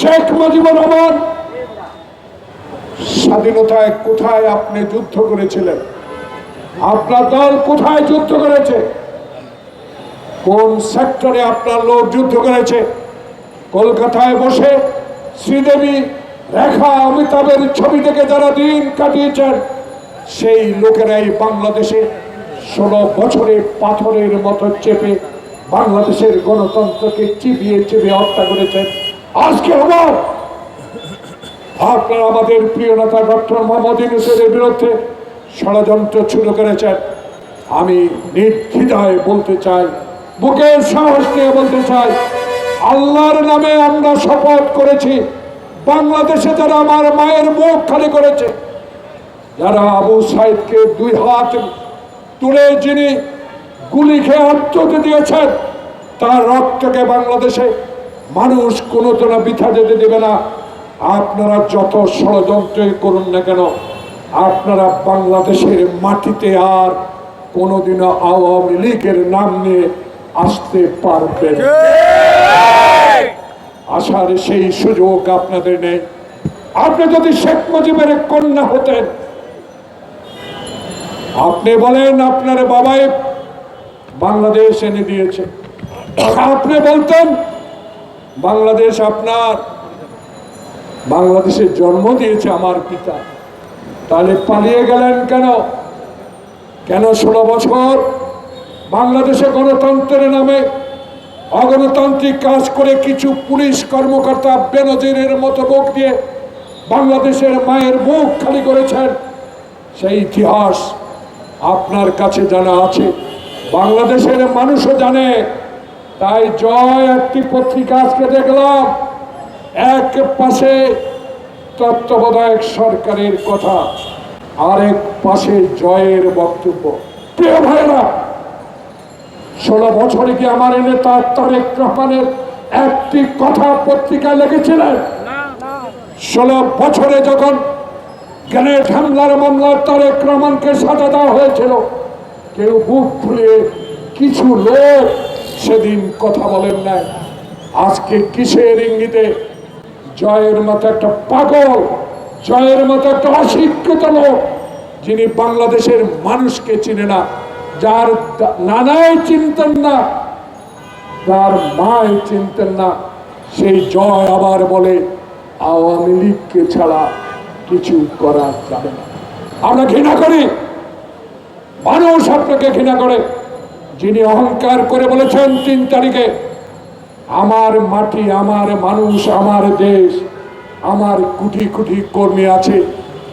শেখ মুজিবুর রহমান, স্বাধীনতায় কোথায় আপনি যুদ্ধ করেছিলেন? আপনার দল কোথায় যুদ্ধ করেছে? কোন সেক্টরে আপনার লোক যুদ্ধ করেছে? কলকাতায় বসে শ্রীদেবী রেখা অমিতাভের ছবি থেকে যারা দিন কাটিয়েছেন, সেই লোকেরাই বাংলাদেশে ষোলো বছরে পাথরের মতো চেপে বাংলাদেশের গণতন্ত্রকে চিবিয়ে চিবিয়ে হত্যা করেছেন। আজকে আবার আপনারা আমাদের প্রিয় নেতা ডক্টর মোহাম্মদ ইউনুসের বিরুদ্ধে ষড়যন্ত্র শুরু করেছেন। আমি নির্দ্বিধায় বলতে চাই, বুকের সাহস নিয়ে বলতে চাই, আল্লাহর নামে আমরা শপথ করেছি, বাংলাদেশে যারা আমার মায়ের মুখ খালি করেছে, যারা আবু সাইদকে দুই হাত তুলে যিনি গুলি খেয়ে আত্মহত্যা দিয়েছেন, তার রক্তকে বাংলাদেশে মানুষ কোনো তোরা বৃথা যেতে দেবে না। আপনারা যত ষড়যন্ত্রই করুন না কেন, আপনারা বাংলাদেশের মাটিতে আর কোনোদিনও আওয়ামী লীগের নাম নিয়ে আসতে পারবেন আসার সেই সুযোগ আপনাদের নেই। আপনি যদি শেখ মুজিবের কন্যা হতেন, আপনি বলেন আপনার বাবাই বাংলাদেশ এনে দিয়েছে। আপনি বলতেন বাংলাদেশ আপনার। বাংলাদেশের জন্ম দিয়েছে আমার পিতা। তাহলে পালিয়ে গেলেন কেন? কেন ষোলো বছর বাংলাদেশে গণতন্ত্রের নামে অগণতান্ত্রিক কাজ করে কিছু পুলিশ কর্মকর্তা বেনজিরের মতো লোক দিয়ে বাংলাদেশের মায়ের মুখ খালি করেছেন? সেই ইতিহাস আপনার কাছে জানা আছে। বাংলাদেশের মানুষও জানে তাই জয় একটি পত্রিকা আজকে দেখলাম। এক পাশে তত্ত্বাবধায়ক সরকারের কথা আরেক পাশে জয়ের বক্তব্য। প্রিয় ভাইরা ষোলো বছরে কি আমার নেতা তারেক রহমানের একটি কথা পত্রিকা লিখেছিলেন? ষোলো বছরে যখন গ্রেনেড হামলার মামলার তারেক রহমানকে সাজা দেওয়া হয়েছিল কেউ বুক ফুলিয়ে কিছু লোক সেদিন কথা বলেন নাই। আজকে কিসের ইঙ্গিতে? জয়ের মতো একটা পাগল, জয়ের মতো একটা অশিক্ষিত লোক, যিনি বাংলাদেশের মানুষকে চিনে না, যার নানাই চিনতেন না তার মায় চিনতেন না, সেই জয় আবার বলে, আওয়ামী লীগকে ছাড়া কিছু করা যাবে না। আমরা ঘৃণা করি। মানুষ আপনাকে ঘৃণা করে। যিনি অহংকার করে বলেছেন তিন তারিখে, আমার মাটি, আমার মানুষ, আমার দেশ, আমার কোটি কোটি কর্মী আছে,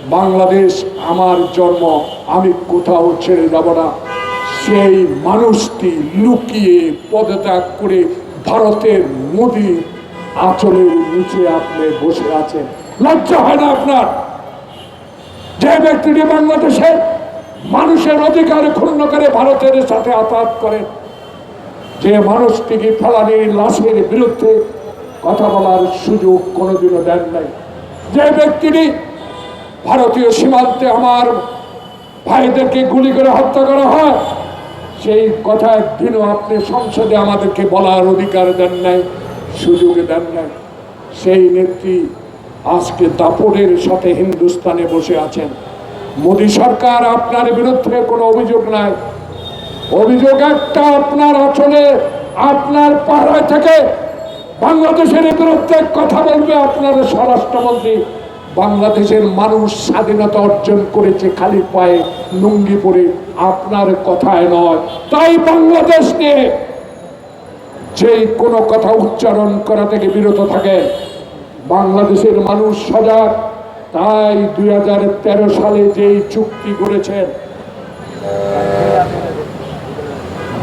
বাংলাদেশ আমার জন্ম, আমি কোথাও ছেড়ে যাব না। সেই মানুষটি লুকিয়ে পদত্যাগ করে ভারতের মোদী আঁচলের নিচে আপনি বসে আছেন। লজ্জা হয় না আপনার? যে ব্যক্তিটি বাংলাদেশের মানুষের অধিকার ক্ষুণ্ণ করে ভারতের সাথে আঘাত করেন যে মানুষটিকে ফেলানির লাশের বিরুদ্ধে কথা বলার সুযোগ কোনোদিনও দেন নাই। যে ব্যক্তিটি ভারতীয় সীমান্তে আমার ভাইদেরকে গুলি করে হত্যা করা হয়, সেই কথা একদিনও আপনি সংসদে আমাদেরকে বলার অধিকার দেন নাই, সুযোগ দেন নাই। সেই নেত্রী আজকে দাপটের সাথে হিন্দুস্তানে বসে আছেন। মোদী সরকার আপনার বিরুদ্ধে কোনো অভিযোগ নাই। অভিযোগ একটা আপনার আচলে, আপনার পাহাড়ায় থেকে বাংলাদেশের বিরুদ্ধে কথা বলবে আপনার স্বরাষ্ট্রমন্ত্রী। বাংলাদেশের মানুষ স্বাধীনতা অর্জন করেছে খালি পায়ে লুঙ্গি পরে, আপনার কথায় নয়। তাই বাংলাদেশ নিয়ে কোনো কথা উচ্চারণ করা থেকে বিরত থাকে, বাংলাদেশের মানুষ সজাগ তাই দুই হাজার তেরো সালে যেই চুক্তি করেছেন,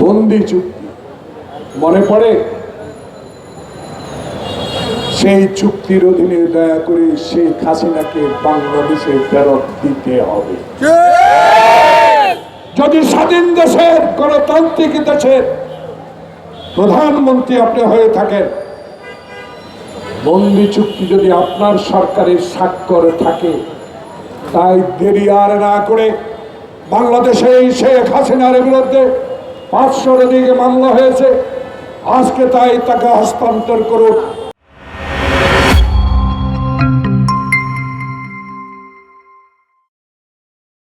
বন্দি চুক্তি, মনে পড়ে? সেই চুক্তির অধীনে দয়া করে শেখ হাসিনাকে বাংলাদেশে ফেরত দিতে হবে। যদি স্বাধীন দেশের গণতান্ত্রিক দেশের প্রধানমন্ত্রী আপনি হয়ে থাকেন বন্দি চুক্তি যদি আপনার সরকারের স্বাক্ষর থাকে, তাই দেরি আর না করে বাংলাদেশে এই শেখ হাসিনার বিরুদ্ধে পাঁচশোর দিকে মামলা হয়েছে। আজকে তাই তাকে হস্তান্তর করুক